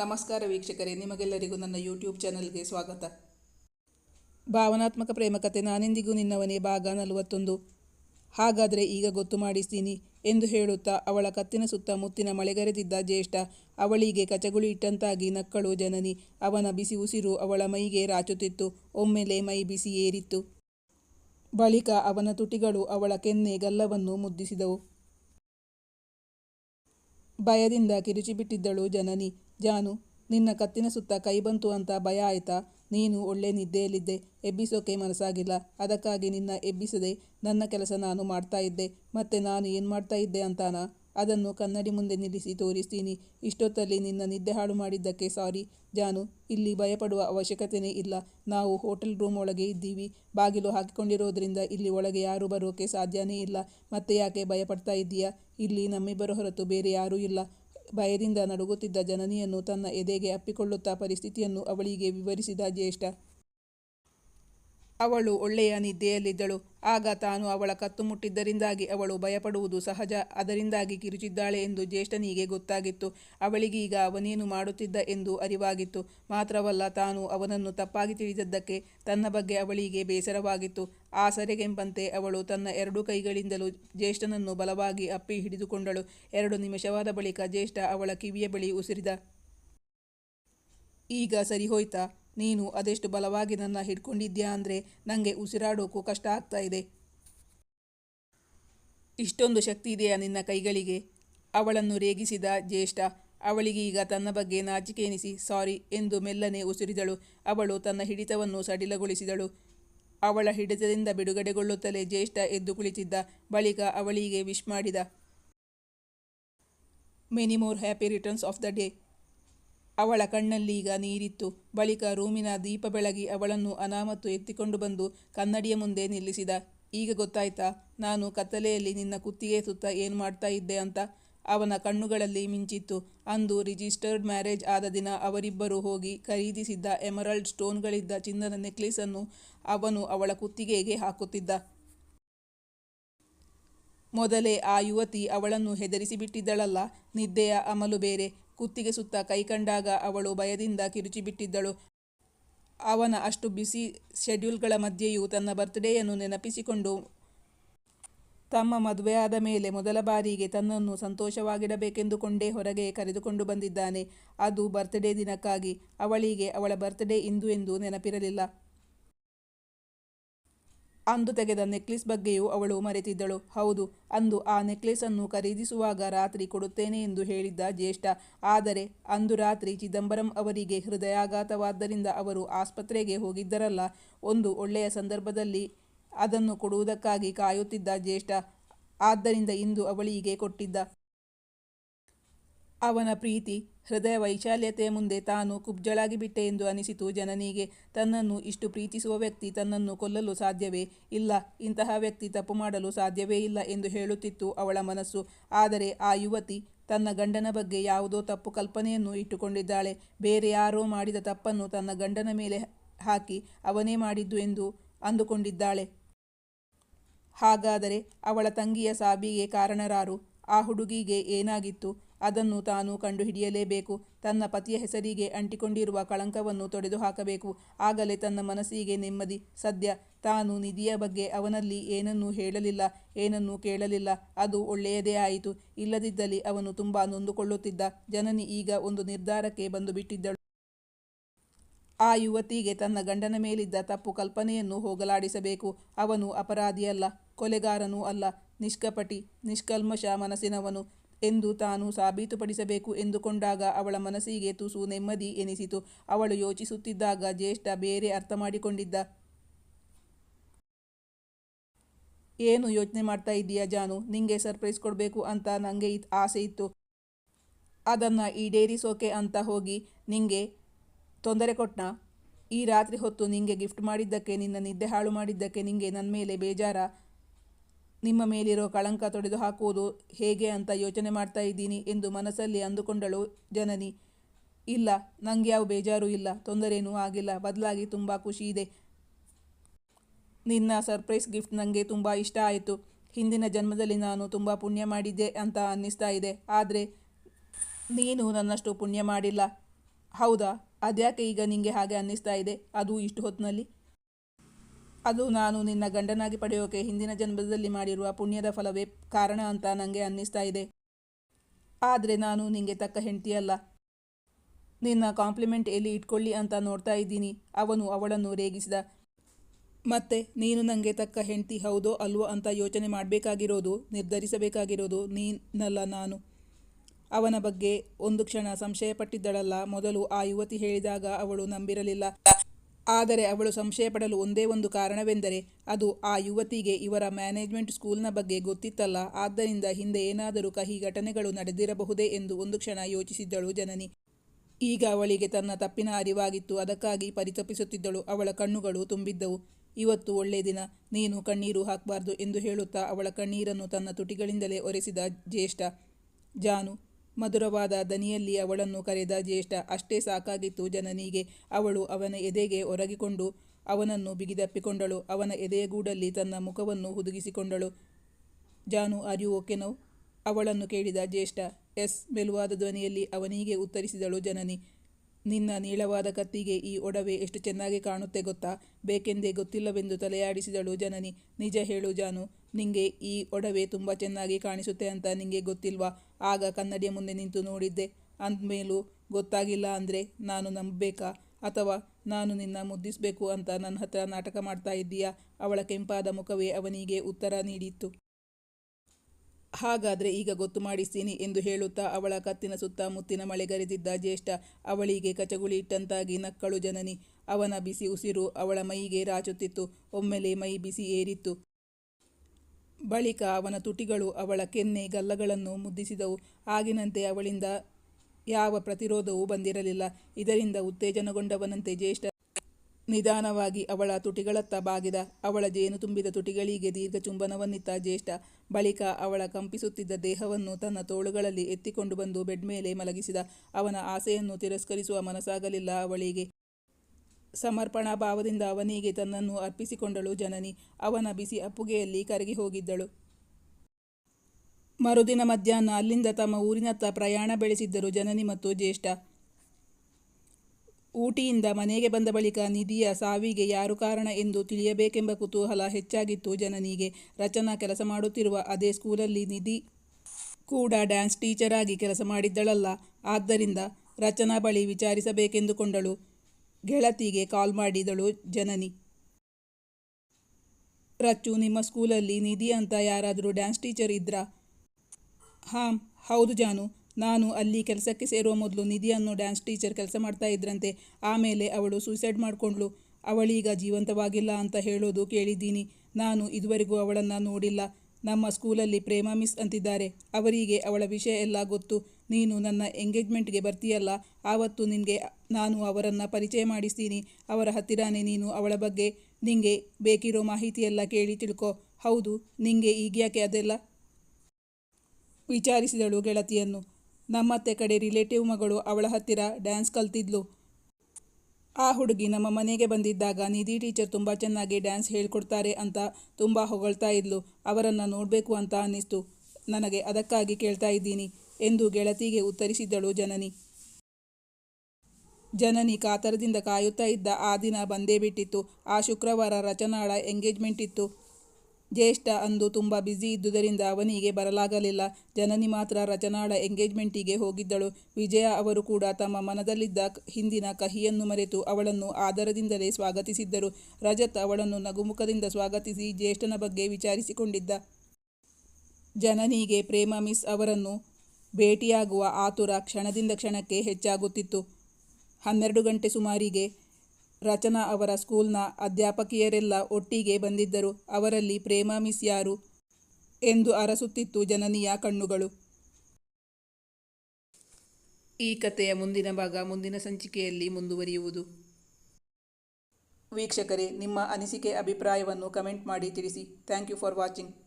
ನಮಸ್ಕಾರ ವೀಕ್ಷಕರೇ, ನಿಮಗೆಲ್ಲರಿಗೂ ನನ್ನ ಯೂಟ್ಯೂಬ್ ಚಾನಲ್ಗೆ ಸ್ವಾಗತ. ಭಾವನಾತ್ಮಕ ಪ್ರೇಮಕತೆ ನಾನೆಂದಿಗೂ ನಿನ್ನವನೇ ಭಾಗ ನಲವತ್ತೊಂದು. ಹಾಗಾದರೆ ಈಗ ಗೊತ್ತು ಮಾಡಿಸ್ತೀನಿ ಎಂದು ಹೇಳುತ್ತಾ ಅವಳ ಕತ್ತಿನ ಸುತ್ತ ಮುತ್ತಿನ ಮಳೆಗರೆದಿದ್ದ ಜ್ಯೇಷ್ಠ, ಅವಳಿಗೆ ಕಚಗುಳಿ ಇಟ್ಟಂತಾಗಿ ನಕ್ಕಳು ಜನನಿ, ಅವನ ಬಿಸಿ ಉಸಿರು ಅವಳ ಮೈಗೆ ರಾಚುತ್ತಿತ್ತು ಒಮ್ಮೆಲೆ ಮೈ ಬಿಸಿ ಏರಿತ್ತು. ಬಳಿಕ ಅವನ ತುಟಿಗಳು ಅವಳ ಕೆನ್ನೆ ಗಲ್ಲವನ್ನು ಮುದ್ದಿಸಿದವು. ಭಯದಿಂದ ಕಿರುಚಿಬಿಟ್ಟಿದ್ದಳು ಜನನಿ ಜಾನು, ನಿನ್ನ ಕತ್ತಿನ ಸುತ್ತ ಕೈ ಬಂತು ಅಂತ ಭಯ ಆಯ್ತಾ? ನೀನು ಒಳ್ಳೆ ನಿದ್ದೆಯಲ್ಲಿದ್ದೆ, ಎಬ್ಬಿಸೋಕೆ ಮನಸ್ಸಾಗಿಲ್ಲ. ಅದಕ್ಕಾಗಿ ನಿನ್ನ ಎಬ್ಬಿಸದೆ ನನ್ನ ಕೆಲಸ ನಾನು ಮಾಡ್ತಾ ಇದ್ದೆ. ಮತ್ತೆ ನಾನು ಏನು ಮಾಡ್ತಾ ಇದ್ದೆ ಅಂತಾನ? ಅದನ್ನು ಕನ್ನಡಿ ಮುಂದೆ ನಿಲ್ಲಿಸಿ ತೋರಿಸ್ತೀನಿ. ಇಷ್ಟೊತ್ತಲ್ಲಿ ನಿನ್ನ ನಿದ್ದೆ ಹಾಳು ಮಾಡಿದ್ದಕ್ಕೆ ಸಾರಿ. ಜಾನು, ಇಲ್ಲಿ ಭಯಪಡುವ ಅವಶ್ಯಕತೆನೇ ಇಲ್ಲ. ನಾವು ಹೋಟೆಲ್ ರೂಮ್ ಒಳಗೆ ಇದ್ದೀವಿ. ಬಾಗಿಲು ಹಾಕಿಕೊಂಡಿರೋದ್ರಿಂದ ಇಲ್ಲಿ ಒಳಗೆ ಯಾರೂ ಬರೋಕೆ ಸಾಧ್ಯನೇ ಇಲ್ಲ. ಮತ್ತೆ ಯಾಕೆ ಭಯಪಡ್ತಾ ಇದ್ದೀಯಾ? ಇಲ್ಲಿ ನಮ್ಮಿಬ್ಬರ ಹೊರತು ಬೇರೆ ಯಾರೂ ಇಲ್ಲ. ಭಯದಿಂದ ನಡುಗುತ್ತಿದ್ದ ಜನನಿಯನ್ನು ತನ್ನ ಎದೆಗೆ ಅಪ್ಪಿಕೊಳ್ಳುತ್ತಾ ಪರಿಸ್ಥಿತಿಯನ್ನು ಅವಳಿಗೆ ವಿವರಿಸಿದ ಜ್ಯೇಷ್ಠ. ಅವಳು ಒಳ್ಳೆಯ ನಿದ್ದೆಯಲ್ಲಿದ್ದಳು. ಆಗ ತಾನು ಅವಳ ಕತ್ತು ಮುಟ್ಟಿದ್ದರಿಂದಾಗಿ ಅವಳು ಭಯಪಡುವುದು ಸಹಜ. ಅದರಿಂದಾಗಿ ಕಿರುಚಿದ್ದಾಳೆ ಎಂದು ಜ್ಯೇಷ್ಠನಿಗೆ ಗೊತ್ತಾಗಿತ್ತು. ಅವಳಿಗೀಗ ಅವನೇನು ಮಾಡುತ್ತಿದ್ದ ಎಂದು ಅರಿವಾಗಿತ್ತು. ಮಾತ್ರವಲ್ಲ, ತಾನು ಅವನನ್ನು ತಪ್ಪಾಗಿ ತಿಳಿದದ್ದಕ್ಕೆ ತನ್ನ ಬಗ್ಗೆ ಅವಳಿಗೆ ಬೇಸರವಾಗಿತ್ತು. ಆ ಸರೆಗೆಂಬಂತೆ ಅವಳು ತನ್ನ ಎರಡೂ ಕೈಗಳಿಂದಲೂ ಜ್ಯೇಷ್ಠನನ್ನು ಬಲವಾಗಿ ಅಪ್ಪಿ ಹಿಡಿದುಕೊಂಡಳು. ಎರಡು ನಿಮಿಷವಾದ ಬಳಿಕ ಜ್ಯೇಷ್ಠ ಅವಳ ಕಿವಿಯ ಬಳಿ ಉಸಿರಿದ. ಈಗ ಸರಿ ಹೋಯ್ತಾ? ನೀನು ಅದೆಷ್ಟು ಬಲವಾಗಿ ನನ್ನ ಹಿಡ್ಕೊಂಡಿದ್ಯಾ ಅಂದರೆ ನನಗೆ ಉಸಿರಾಡೋಕ್ಕೂ ಕಷ್ಟ ಆಗ್ತಾ ಇದೆ. ಇಷ್ಟೊಂದು ಶಕ್ತಿ ಇದೆಯಾ ನಿನ್ನ ಕೈಗಳಿಗೆ? ಅವಳನ್ನು ರೇಗಿಸಿದ ಜ್ಯೇಷ್ಠ ಅವಳಿಗೀಗ ತನ್ನ ಬಗ್ಗೆ ನಾಚಿಕೆ ಎನಿಸಿ, ಸಾರಿ ಎಂದು ಮೆಲ್ಲನೆ ಉಸಿರಿದಳು. ಅವಳು ತನ್ನ ಹಿಡಿತವನ್ನು ಸಡಿಲಗೊಳಿಸಿದಳು. ಅವಳ ಹಿಡಿತದಿಂದ ಬಿಡುಗಡೆಗೊಳ್ಳುತ್ತಲೇ ಜ್ಯೇಷ್ಠ ಎದ್ದು ಕುಳಿತಿದ್ದ ಬಳಿಕ ಅವಳಿಗೆ ವಿಶ್ ಮಾಡಿದ, many more happy returns of the day. ಅವಳ ಕಣ್ಣಲ್ಲೀಗ ನೀರಿತ್ತು. ಬಳಿಕ ರೂಮಿನ ದೀಪ ಬೆಳಗಿ ಅವಳನ್ನು ಅನಾಮತ್ತು ಎತ್ತಿಕೊಂಡು ಬಂದು ಕನ್ನಡಿಯ ಮುಂದೆ ನಿಲ್ಲಿಸಿದ. ಈಗ ಗೊತ್ತಾಯ್ತಾ, ನಾನು ಕತ್ತಲೆಯಲ್ಲಿ ನಿನ್ನ ಕುತ್ತಿಗೆ ಸುತ್ತ ಏನು ಮಾಡ್ತಾ ಇದ್ದೆ ಅಂತ? ಅವನ ಕಣ್ಣುಗಳಲ್ಲಿ ಮಿಂಚಿತ್ತು. ಅಂದು ರಿಜಿಸ್ಟರ್ಡ್ ಮ್ಯಾರೇಜ್ ಆದ ದಿನ ಅವರಿಬ್ಬರು ಹೋಗಿ ಖರೀದಿಸಿದ್ದ ಎಮರಲ್ಡ್ ಸ್ಟೋನ್ಗಳಿದ್ದ ಚಿನ್ನದ ನೆಕ್ಲೇಸನ್ನು ಅವನು ಅವಳ ಕುತ್ತಿಗೆಗೆ ಹಾಕುತ್ತಿದ್ದ. ಮೊದಲೇ ಆ ಯುವತಿ ಅವಳನ್ನು ಹೆದರಿಸಿಬಿಟ್ಟಿದ್ದಳಲ್ಲ ನಿದ್ದೆಯ ಅಮಲು ಬೇರೆ. ಕುತ್ತಿಗೆ ಸುತ್ತ ಕೈ ಕಂಡಾಗ ಅವಳು ಭಯದಿಂದ ಕಿರುಚಿಬಿಟ್ಟಿದ್ದಳು. ಅವನ ಅಷ್ಟು ಬಿಸಿ ಶೆಡ್ಯೂಲ್ಗಳ ಮಧ್ಯೆಯೂ ತನ್ನ ಬರ್ತ್ಡೇಯನ್ನು ನೆನಪಿಸಿಕೊಂಡು ತಮ್ಮ ಮದುವೆಯಾದ ಮೇಲೆ ಮೊದಲ ಬಾರಿಗೆ ತನ್ನನ್ನು ಸಂತೋಷವಾಗಿಡಬೇಕೆಂದುಕೊಂಡೇ ಹೊರಗೆ ಕರೆದುಕೊಂಡು ಬಂದಿದ್ದಾನೆ. ಅದು ಬರ್ತ್ಡೇ ದಿನಕ್ಕಾಗಿ ಅವಳಿಗೆ ಅವಳ ಬರ್ತ್ಡೇ ಇಂದು ಎಂದು ನೆನಪಿರಲಿಲ್ಲ. ಅಂದು ತೆಗೆದ ನೆಕ್ಲೆಸ್ ಬಗ್ಗೆಯೂ ಅವಳು ಮರೆತಿದ್ದಳು. ಹೌದು, ಅಂದು ಆ ನೆಕ್ಲೆಸನ್ನು ಖರೀದಿಸುವಾಗ ರಾತ್ರಿ ಕೊಡುತ್ತೇನೆ ಎಂದು ಹೇಳಿದ್ದ ಜ್ಯೇಷ್ಠ. ಆದರೆ ಅಂದು ರಾತ್ರಿ ಚಿದಂಬರಂ ಅವರಿಗೆ ಹೃದಯಾಘಾತವಾದ್ದರಿಂದ ಅವರು ಆಸ್ಪತ್ರೆಗೆ ಹೋಗಿದ್ದರಲ್ಲ. ಒಂದು ಒಳ್ಳೆಯ ಸಂದರ್ಭದಲ್ಲಿ ಅದನ್ನು ಕೊಡುವುದಕ್ಕಾಗಿ ಕಾಯುತ್ತಿದ್ದ ಜ್ಯೇಷ್ಠ ಆದ್ದರಿಂದ ಇಂದು ಅವಳಿಗೆ ಕೊಟ್ಟಿದ್ದ ಅವನ ಪ್ರೀತಿ ಹೃದಯ ವೈಶಾಲ್ಯತೆಯ ಮುಂದೆ ತಾನು ಕುಬ್ಜಳಾಗಿ ಬಿಟ್ಟೆ ಎಂದು ಅನಿಸಿತು ಜನನಿಗೆ. ತನ್ನನ್ನು ಇಷ್ಟು ಪ್ರೀತಿಸುವ ವ್ಯಕ್ತಿ ತನ್ನನ್ನು ಕೊಲ್ಲಲು ಸಾಧ್ಯವೇ ಇಲ್ಲ. ಇಂತಹ ವ್ಯಕ್ತಿ ತಪ್ಪು ಮಾಡಲು ಸಾಧ್ಯವೇ ಇಲ್ಲ ಎಂದು ಹೇಳುತ್ತಿತ್ತು ಅವಳ ಮನಸ್ಸು. ಆದರೆ ಆ ಯುವತಿ ತನ್ನ ಗಂಡನ ಬಗ್ಗೆ ಯಾವುದೋ ತಪ್ಪು ಕಲ್ಪನೆಯನ್ನು ಇಟ್ಟುಕೊಂಡಿದ್ದಾಳೆ. ಬೇರೆ ಯಾರೋ ಮಾಡಿದ ತಪ್ಪನ್ನು ತನ್ನ ಗಂಡನ ಮೇಲೆ ಹಾಕಿ ಅವನೇ ಮಾಡಿದ್ದು ಎಂದು ಅಂದುಕೊಂಡಿದ್ದಾಳೆ. ಹಾಗಾದರೆ ಅವಳ ತಂಗಿಯ ಸಾವಿಗೆ ಕಾರಣರಾರು? ಆ ಹುಡುಗಿಗೆ ಏನಾಗಿತ್ತು? ಅದನ್ನು ತಾನು ಕಂಡುಹಿಡಿಯಲೇಬೇಕು. ತನ್ನ ಪತಿಯ ಹೆಸರಿಗೆ ಅಂಟಿಕೊಂಡಿರುವ ಕಳಂಕವನ್ನು ತೊಡೆದು ಹಾಕಬೇಕು ಆಗಲೇ ತನ್ನ ಮನಸ್ಸಿಗೆ ನೆಮ್ಮದಿ. ಸದ್ಯ ತಾನು ನಿಧಿಯ ಬಗ್ಗೆ ಅವನಲ್ಲಿ ಏನನ್ನೂ ಹೇಳಲಿಲ್ಲ, ಏನನ್ನೂ ಕೇಳಲಿಲ್ಲ. ಅದು ಒಳ್ಳೆಯದೇ ಆಯಿತು. ಇಲ್ಲದಿದ್ದಲ್ಲಿ ಅವನು ತುಂಬ ನೊಂದುಕೊಳ್ಳುತ್ತಿದ್ದ. ಜನನಿ ಈಗ ಒಂದು ನಿರ್ಧಾರಕ್ಕೆ ಬಂದು ಬಿಟ್ಟಿದ್ದಳು ಆ ಯುವತಿಗೆ ತನ್ನ ಗಂಡನ ಮೇಲಿದ್ದ ತಪ್ಪು ಕಲ್ಪನೆಯನ್ನು ಹೋಗಲಾಡಿಸಬೇಕು. ಅವನು ಅಪರಾಧಿಯಲ್ಲ, ಕೊಲೆಗಾರನೂ ಅಲ್ಲ. ನಿಷ್ಕಪಟಿ ನಿಷ್ಕಲ್ಮಶ ಮನಸ್ಸಿನವನು. ಎಂದು ತಾನು ಸಾಬೀತುಪಡಿಸಬೇಕು ಎಂದುಕೊಂಡಾಗ ಅವಳ ಮನಸ್ಸಿಗೆ ತುಸು ನೆಮ್ಮದಿ ಎನಿಸಿತು. ಅವಳು ಯೋಚಿಸುತ್ತಿದ್ದಾಗ ಜ್ಯೇಷ್ಠ ಬೇರೆ ಅರ್ಥ ಮಾಡಿಕೊಂಡಿದ್ದ. ಏನು ಯೋಚನೆ ಮಾಡ್ತಾ ಇದ್ದೀಯಾ ಜಾನು? ನಿಂಗೆ ಸರ್ಪ್ರೈಸ್ ಕೊಡಬೇಕು ಅಂತ ನನಗೆ ಆಸೆ ಇತ್ತು. ಅದನ್ನು ಈಡೇರಿಸೋಕೆ ಅಂತ ಹೋಗಿ ನಿಂಗೆ ತೊಂದರೆ ಕೊಟ್ಟ ಈ ರಾತ್ರಿ ಹೊತ್ತು ನಿಂಗೆ ಗಿಫ್ಟ್ ಮಾಡಿದ್ದಕ್ಕೆ, ನಿನ್ನ ನಿದ್ದೆ ಹಾಳು ಮಾಡಿದ್ದಕ್ಕೆ ನಿಂಗೆ ನನ್ನ ಮೇಲೆ ಬೇಜಾರ? ನಿಮ್ಮ ಮೇಲಿರೋ ಕಳಂಕ ತೊಡೆದು ಹಾಕುವುದು ಹೇಗೆ ಅಂತ ಯೋಚನೆ ಮಾಡ್ತಾ ಇದ್ದೀನಿ ಎಂದು ಮನಸ್ಸಲ್ಲಿ ಅಂದುಕೊಂಡಳು ಜನನಿ. ಇಲ್ಲ ನನಗೆ ಯಾವ ಬೇಜಾರು ಇಲ್ಲ, ತೊಂದರೇನೂ ಆಗಿಲ್ಲ, ಬದಲಾಗಿ ತುಂಬ ಖುಷಿ ಇದೆ. ನಿನ್ನ ಸರ್ಪ್ರೈಸ್ ಗಿಫ್ಟ್ ನನಗೆ ತುಂಬ ಇಷ್ಟ ಆಯಿತು. ಹಿಂದಿನ ಜನ್ಮದಲ್ಲಿ ನಾನು ತುಂಬ ಪುಣ್ಯ ಮಾಡಿದ್ದೆ ಅಂತ ಅನ್ನಿಸ್ತಾ ಇದೆ. ಆದರೆ ನೀನು ನನ್ನಷ್ಟು ಪುಣ್ಯ ಮಾಡಿಲ್ಲ. ಹೌದಾ? ಅದ್ಯಾಕೆ ಈಗ ನಿಂಗೆ ಹಾಗೆ ಅನ್ನಿಸ್ತಾ ಇದೆ? ಅದು ಇಷ್ಟು ಹೊತ್ತಿನಲ್ಲಿ? ಅದು ನಾನು ನಿನ್ನ ಗಂಡನಾಗಿ ಪಡೆಯೋಕೆ ಹಿಂದಿನ ಜನ್ಮದಲ್ಲಿ ಮಾಡಿರುವ ಪುಣ್ಯದ ಫಲವೇ ಕಾರಣ ಅಂತ ನನಗೆ ಅನ್ನಿಸ್ತಾ ಇದೆ. ಆದರೆ ನಾನು ನಿಂಗೆ ತಕ್ಕ ಹೆಂಡತಿಯಲ್ಲ. ನಿನ್ನ ಕಾಂಪ್ಲಿಮೆಂಟ್ ಎಲ್ಲಿ ಇಟ್ಕೊಳ್ಳಿ ಅಂತ ನೋಡ್ತಾ ಇದ್ದೀನಿ. ಅವನು ಅವಳನ್ನು ರೇಗಿಸಿದ. ಮತ್ತೆ ನೀನು ನನಗೆ ತಕ್ಕ ಹೆಂಡತಿ ಹೌದೋ ಅಲ್ವೋ ಅಂತ ಯೋಚನೆ ಮಾಡಬೇಕಾಗಿರೋದು, ನಿರ್ಧರಿಸಬೇಕಾಗಿರೋದು ನೀನಲ್ಲ ನಾನು. ಅವನ ಬಗ್ಗೆ ಒಂದು ಕ್ಷಣ ಸಂಶಯಪಟ್ಟಿದ್ದಳಲ್ಲ. ಮೊದಲು ಆ ಯುವತಿ ಹೇಳಿದಾಗ ಅವಳು ನಂಬಿರಲಿಲ್ಲ. ಆದರೆ ಅವಳು ಸಂಶಯ ಪಡಲು ಒಂದೇ ಒಂದು ಕಾರಣವೆಂದರೆ ಅದು ಆ ಯುವತಿಗೆ ಇವರ ಮ್ಯಾನೇಜ್ಮೆಂಟ್ ಸ್ಕೂಲ್ನ ಬಗ್ಗೆ ಗೊತ್ತಿತ್ತಲ್ಲ. ಆದ್ದರಿಂದ ಹಿಂದೆ ಏನಾದರೂ ಕಹಿ ಘಟನೆಗಳು ನಡೆದಿರಬಹುದೇ ಎಂದು ಒಂದು ಕ್ಷಣ ಯೋಚಿಸಿದ್ದಳು ಜನನಿ. ಈಗ ಅವಳಿಗೆ ತನ್ನ ತಪ್ಪಿನ ಅರಿವಾಗಿತ್ತು. ಅದಕ್ಕಾಗಿ ಪರಿತಪಿಸುತ್ತಿದ್ದಳು. ಅವಳ ಕಣ್ಣುಗಳು ತುಂಬಿದ್ದವು. ಇವತ್ತು ಒಳ್ಳೆ ದಿನ. ನೀನು ಕಣ್ಣೀರು ಹಾಕಬಾರ್ದು ಎಂದು ಹೇಳುತ್ತಾ ಅವಳ ಕಣ್ಣೀರನ್ನು ತನ್ನ ತುಟಿಗಳಿಂದಲೇ ಒರೆಸಿದ ಜ್ಯೇಷ್ಠ. ಜಾನು ಮಧುರವಾದ ದನಿಯಲ್ಲಿ ಅವಳನ್ನು ಕರೆದ ಜ್ಯೇಷ್ಠ, ಅಷ್ಟೇ ಸಾಕಾಗಿತ್ತು ಜನನಿಗೆ. ಅವಳು ಅವನ ಎದೆಗೆ ಒರಗಿಕೊಂಡು ಅವನನ್ನು ಬಿಗಿದಪ್ಪಿಕೊಂಡಳು. ಅವನ ಎದೆಯ ಗೂಡಲ್ಲಿ ತನ್ನ ಮುಖವನ್ನು ಹುದುಗಿಸಿಕೊಂಡಳು. ಜಾನು, ಆರ್ ಓಕೆನೋ ಅವಳನ್ನು ಕೇಳಿದ ಜ್ಯೇಷ್ಠ, ಎಸ್, ಮೆಲುವಾದ ಧ್ವನಿಯಲ್ಲಿ ಅವನಿಗೆ ಉತ್ತರಿಸಿದಳು ಜನನಿ. ನಿನ್ನ ನೀಳವಾದ ಕತ್ತಿಗೆ ಈ ಒಡವೆ ಎಷ್ಟು ಚೆನ್ನಾಗಿ ಕಾಣುತ್ತೆ ಗೊತ್ತಾ? ಬೇಕೆಂದೇ ಗೊತ್ತಿಲ್ಲವೆಂದು ತಲೆಯಾಡಿಸಿದಳು ಜನನಿ. ನಿಜ ಹೇಳು ಜಾನು ನಿಂಗೆ ಈ ಒಡವೆ ತುಂಬ ಚೆನ್ನಾಗಿ ಕಾಣಿಸುತ್ತೆ ಅಂತ ನಿಂಗೆ ಗೊತ್ತಿಲ್ವಾ? ಆಗ ಕನ್ನಡಿಯ ಮುಂದೆ ನಿಂತು ನೋಡಿದ್ದೆ. ಅಂದಮೇಲೂ, ಗೊತ್ತಾಗಿಲ್ಲ ಅಂದರೆ ನಾನು ನಂಬಬೇಕಾ? ಅಥವಾ ನಾನು ನಿನ್ನ ಮುದ್ದಿಸಬೇಕು ಅಂತ ನನ್ನ ಹತ್ರ ನಾಟಕ ಮಾಡ್ತಾ ಇದ್ದೀಯಾ? ಅವಳ ಕೆಂಪಾದ ಮುಖವೇ ಅವನಿಗೆ ಉತ್ತರ ನೀಡಿತ್ತು. ಹಾಗಾದರೆ ಈಗ ಗೊತ್ತು ಮಾಡಿಸ್ತೀನಿ ಎಂದು ಹೇಳುತ್ತಾ ಅವಳ ಕತ್ತಿನ ಸುತ್ತ ಮುತ್ತಿನ ಮಳೆಗರೆದಿದ್ದ ಜ್ಯೇಷ್ಠ ಅವಳಿಗೆ ಕಚಗುಳಿ ಇಟ್ಟಂತಾಗಿ ನಕ್ಕಳು ಜನನಿ. ಅವನ ಬಿಸಿ ಉಸಿರು ಅವಳ ಮೈಗೆ ರಾಚುತ್ತಿತ್ತು. ಒಮ್ಮೆಲೆ ಮೈ ಬಿಸಿ ಏರಿತ್ತು. ಬಳಿಕ ಅವನ ತುಟಿಗಳು ಅವಳ ಕೆನ್ನೆ ಗಲ್ಲಗಳನ್ನು ಮುದ್ದಿಸಿದವು. ಆಗಿನಂತೆ ಅವಳಿಂದ ಯಾವ ಪ್ರತಿರೋಧವೂ ಬಂದಿರಲಿಲ್ಲ. ಇದರಿಂದ ಉತ್ತೇಜನಗೊಂಡವನಂತೆ ಜ್ಯೇಷ್ಠ ನಿಧಾನವಾಗಿ ಅವಳ ತುಟಿಗಳತ್ತ ಬಾಗಿದ. ಅವಳ ಜೇನು ತುಂಬಿದ ತುಟಿಗಳಿಗೆ ದೀರ್ಘ ಚುಂಬನವನ್ನಿತ್ತ ಜ್ಯೇಷ್ಠ. ಬಳಿಕ ಅವಳ ಕಂಪಿಸುತ್ತಿದ್ದ ದೇಹವನ್ನು ತನ್ನ ತೋಳುಗಳಲ್ಲಿ ಎತ್ತಿಕೊಂಡು ಬಂದು ಬೆಡ್ ಮೇಲೆ ಮಲಗಿಸಿದ. ಅವನ ಆಸೆಯನ್ನು ತಿರಸ್ಕರಿಸುವ ಮನಸ್ಸಾಗಲಿಲ್ಲ ಅವಳಿಗೆ. ಸಮರ್ಪಣಾ ಭಾವದಿಂದ ಅವನಿಗೆ ತನ್ನನ್ನು ಅರ್ಪಿಸಿಕೊಂಡಳು ಜನನಿ. ಅವನ ಬಿಸಿ ಅಪ್ಪುಗೆಯಲ್ಲಿ ಕರಗಿ ಹೋಗಿದ್ದಳು. ಮರುದಿನ ಮಧ್ಯಾಹ್ನ ಅಲ್ಲಿಂದ ತಮ್ಮ ಊರಿನತ್ತ ಪ್ರಯಾಣ ಬೆಳೆಸಿದ್ದರು ಜನನಿ ಮತ್ತು ಜ್ಯೇಷ್ಠ. ಊಟಿಯಿಂದ ಮನೆಗೆ ಬಂದ ಬಳಿಕ ನಿಧಿಯ ಸಾವಿಗೆ ಯಾರು ಕಾರಣ ಎಂದು ತಿಳಿಯಬೇಕೆಂಬ ಕುತೂಹಲ ಹೆಚ್ಚಾಗಿತ್ತು ಜನನಿಗೆ. ರಚನಾ ಕೆಲಸ ಮಾಡುತ್ತಿರುವ ಅದೇ ಸ್ಕೂಲಲ್ಲಿ ನಿಧಿ ಕೂಡ ಡ್ಯಾನ್ಸ್ ಟೀಚರ್ ಆಗಿ ಕೆಲಸ ಮಾಡಿದ್ದಳಲ್ಲ. ಆದ್ದರಿಂದ ರಚನಾ ಬಳಿ ವಿಚಾರಿಸಬೇಕೆಂದುಕೊಂಡಳು. ಗೆಳತಿಗೆ ಕಾಲ್ ಮಾಡಿದಳು ಜನನಿ. ರಚ್ಚು, ನಿಮ್ಮ ಸ್ಕೂಲಲ್ಲಿ ನಿಧಿ ಅಂತ ಯಾರಾದರೂ ಡ್ಯಾನ್ಸ್ ಟೀಚರ್ ಇದ್ರಾ? ಹಾಂ, ಹೌದು ಜಾನು. ನಾನು ಅಲ್ಲಿ ಕೆಲಸಕ್ಕೆ ಸೇರುವ ಮೊದಲು ನಿಧಿಯನ್ನು ಡ್ಯಾನ್ಸ್ ಟೀಚರ್ ಕೆಲಸ ಮಾಡ್ತಾ ಇದ್ರಂತೆ. ಆಮೇಲೆ ಅವಳು ಸೂಸೈಡ್ ಮಾಡಿಕೊಂಡ್ಳು. ಅವಳೀಗ ಜೀವಂತವಾಗಿಲ್ಲ ಅಂತ ಹೇಳೋದು ಕೇಳಿದ್ದೀನಿ. ನಾನು ಇದುವರೆಗೂ ಅವಳನ್ನು ನೋಡಿಲ್ಲ. ನಮ್ಮ ಸ್ಕೂಲಲ್ಲಿ ಪ್ರೇಮ ಮಿಸ್ ಅಂತಿದ್ದಾರೆ. ಅವರಿಗೆ ಅವಳ ವಿಷಯ ಎಲ್ಲ ಗೊತ್ತು. ನೀನು ನನ್ನ ಎಂಗೇಜ್ಮೆಂಟ್ಗೆ ಬರ್ತೀಯಲ್ಲ, ಆವತ್ತು ನಿನಗೆ ನಾನು ಅವರನ್ನು ಪರಿಚಯ ಮಾಡಿಸ್ತೀನಿ. ಅವರ ಹತ್ತಿರನೇ ನೀನು ಅವಳ ಬಗ್ಗೆ ನಿಂಗೆ ಬೇಕಿರೋ ಮಾಹಿತಿಯೆಲ್ಲ ಕೇಳಿ ತಿಳ್ಕೊ. ಹೌದು, ನಿಂಗೆ ಈಗ್ಯಾಕೆ ಅದೆಲ್ಲ? ವಿಚಾರಿಸಿದಳು ಗೆಳತಿಯನ್ನು. ನಮ್ಮತ್ತೆ ಕಡೆ ರಿಲೇಟಿವ್ ಮಗಳು ಅವಳ ಹತ್ತಿರ ಡ್ಯಾನ್ಸ್ ಕಲ್ತಿದ್ಲು. ಆ ಹುಡುಗಿ ನಮ್ಮ ಮನೆಗೆ ಬಂದಿದ್ದಾಗ, ನಿಧಿ ಟೀಚರ್ ತುಂಬ ಚೆನ್ನಾಗಿ ಡ್ಯಾನ್ಸ್ ಹೇಳ್ಕೊಡ್ತಾರೆ ಅಂತ ತುಂಬ ಹೊಗಳ್ತಾ ಇದ್ಲು. ಅವರನ್ನು ನೋಡಬೇಕು ಅಂತ ಅನ್ನಿಸ್ತು. ನನಗೆ ಅದಕ್ಕಾಗಿ ಕೇಳ್ತಾ ಇದ್ದೀನಿ. ಎಂದು ಗೆಳತಿಗೆ ಉತ್ತರಿಸಿದ್ದಳು ಜನನಿ. ಜನನಿ ಕಾತರದಿಂದ ಕಾಯುತ್ತಾ ಇದ್ದ ಆ ದಿನ ಬಂದೇ ಬಿಟ್ಟಿತ್ತು. ಆ ಶುಕ್ರವಾರ ರಚನಾಳ ಎಂಗೇಜ್ಮೆಂಟ್ ಇತ್ತು. ಜ್ಯೇಷ್ಠ ಅಂದು ತುಂಬ ಬ್ಯುಸಿ ಇದ್ದುದರಿಂದ ಅವನಿಗೆ ಬರಲಾಗಲಿಲ್ಲ. ಜನನಿ ಮಾತ್ರ ರಚನಾಳ ಎಂಗೇಜ್ಮೆಂಟಿಗೆ ಹೋಗಿದ್ದಳು. ವಿಜಯ ಅವರು ಕೂಡ ತಮ್ಮ ಮನದಲ್ಲಿದ್ದ ಹಿಂದಿನ ಕಹಿಯನ್ನು ಮರೆತು ಅವಳನ್ನು ಆದರದಿಂದಲೇ ಸ್ವಾಗತಿಸಿದ್ದರು. ರಜತ್ ಅವಳನ್ನು ನಗುಮುಖದಿಂದ ಸ್ವಾಗತಿಸಿ ಜ್ಯೇಷ್ಠನ ಬಗ್ಗೆ ವಿಚಾರಿಸಿಕೊಂಡಿದ್ದ. ಜನನಿಗೆ ಪ್ರೇಮ ಮಿಸ್ ಅವರನ್ನು ಭೇಟಿಯಾಗುವ ಆತುರ ಕ್ಷಣದಿಂದ ಕ್ಷಣಕ್ಕೆ ಹೆಚ್ಚಾಗುತ್ತಿತ್ತು. ಹನ್ನೆರಡು ಗಂಟೆ ಸುಮಾರಿಗೆ ರಚನಾ ಅವರ ಸ್ಕೂಲ್ನ ಅಧ್ಯಾಪಕಿಯರೆಲ್ಲ ಒಟ್ಟಿಗೆ ಬಂದಿದ್ದರು. ಅವರಲ್ಲಿ ಪ್ರೇಮ ಮಿಸ್ ಯಾರು ಎಂದು ಅರಸುತ್ತಿತ್ತು ಜನನಿಯ ಕಣ್ಣುಗಳು. ಈ ಕಥೆಯ ಮುಂದಿನ ಭಾಗ ಮುಂದಿನ ಸಂಚಿಕೆಯಲ್ಲಿ ಮುಂದುವರಿಯುವುದು. ವೀಕ್ಷಕರೇ, ನಿಮ್ಮ ಅನಿಸಿಕೆ, ಅಭಿಪ್ರಾಯವನ್ನು ಕಮೆಂಟ್ ಮಾಡಿ ತಿಳಿಸಿ. Thank you for watching.